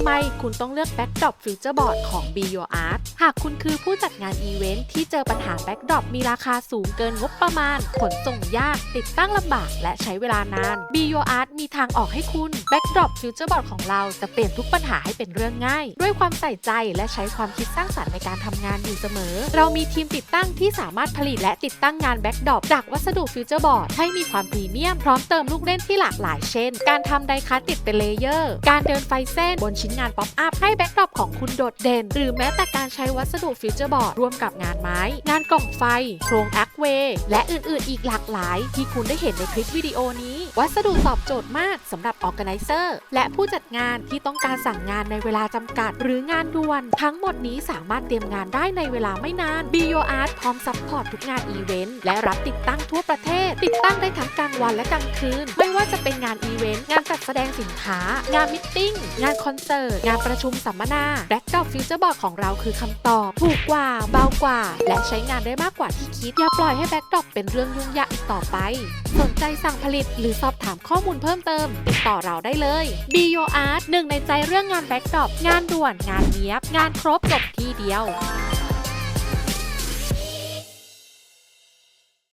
ำไมคุณต้องเลือก Backdrop Future Board ของ Be Your Art หากคุณคือผู้จัดงานอีเวนท์ที่เจอปัญหา Backdrop มีราคาสูงเกินงบประมาณ ขนส่งยาก ติดตั้งลำบาก และใช้เวลานาน Be Your Art มีทางออกให้คุณ Backdrop Future Board ของเราจะเปลี่ยนทุกปัญหาให้เป็นเรื่องง่าย ด้วยความใส่ใจและใช้ความคิดสร้างสรรค์ในการทำงานอยู่เสมอ เรามีทีมติดตั้งที่สามารถผลิตและติดตั้งงาน Backdrop จากวัสดุ Future Board ให้มีความพรีเมียมพร้อมเติมลูกเล่นที่หลากหลาย เช่น การทำไดคัตติดเป็นเลเยอร์ การเดินไฟเส้นบนชิ้นงานป๊อปอัพให้แบ็กดรอปของคุณโดดเด่น หรือแม้แต่การใช้วัสดุฟิวเจอร์บอร์ดร่วมกับงานไม้ งานกล่องไฟ โครงแอคเวย์และอื่นๆ อีกหลากหลาย ที่คุณได้เห็นในคลิปวิดีโอนี้ วัสดุตอบโจทย์มากสำหรับออแก z นเซอร์และผู้จัดงานที่ต้องการสั่งงานในเวลาจำกัด หรืองานด่วน ทั้งหมดนี้สามารถเตรียมงานได้ในเวลาไม่นาน Be Your Art พร้อมซัพพอร์ตทุกงานอีเวนต์และรับติดตั้งทั่วประเทศ ติดตั้งได้ทั้งกลางวันและกลางคืน ไม่ว่าจะเป็นงานอีเวนต์ งานจัดแสดงสินค้า งานมิทติ้ง งานคอนเสิร์ต งานประชุมสัมมนา b บ็กดอ p ฟิวเจอร์บอร์ดของเราคือคำตอบ ถูกกว่า เบากว่า และใช้งานได้มากกว่าที่คิด อย่าปล่อยให้แบ็กดอ p เป็นเรื่องยุ่งยากอีกต่อไป สนใจสั่งผลิตหรือสอบถามข้อมูลเพิ่มเติม ติดต่อเราได้เลย Be Your Art หนึ่งในใจเรื่องงานแบ็กดอ p งานด่วน งานเนี้ยบ งานครบจบที่เดียว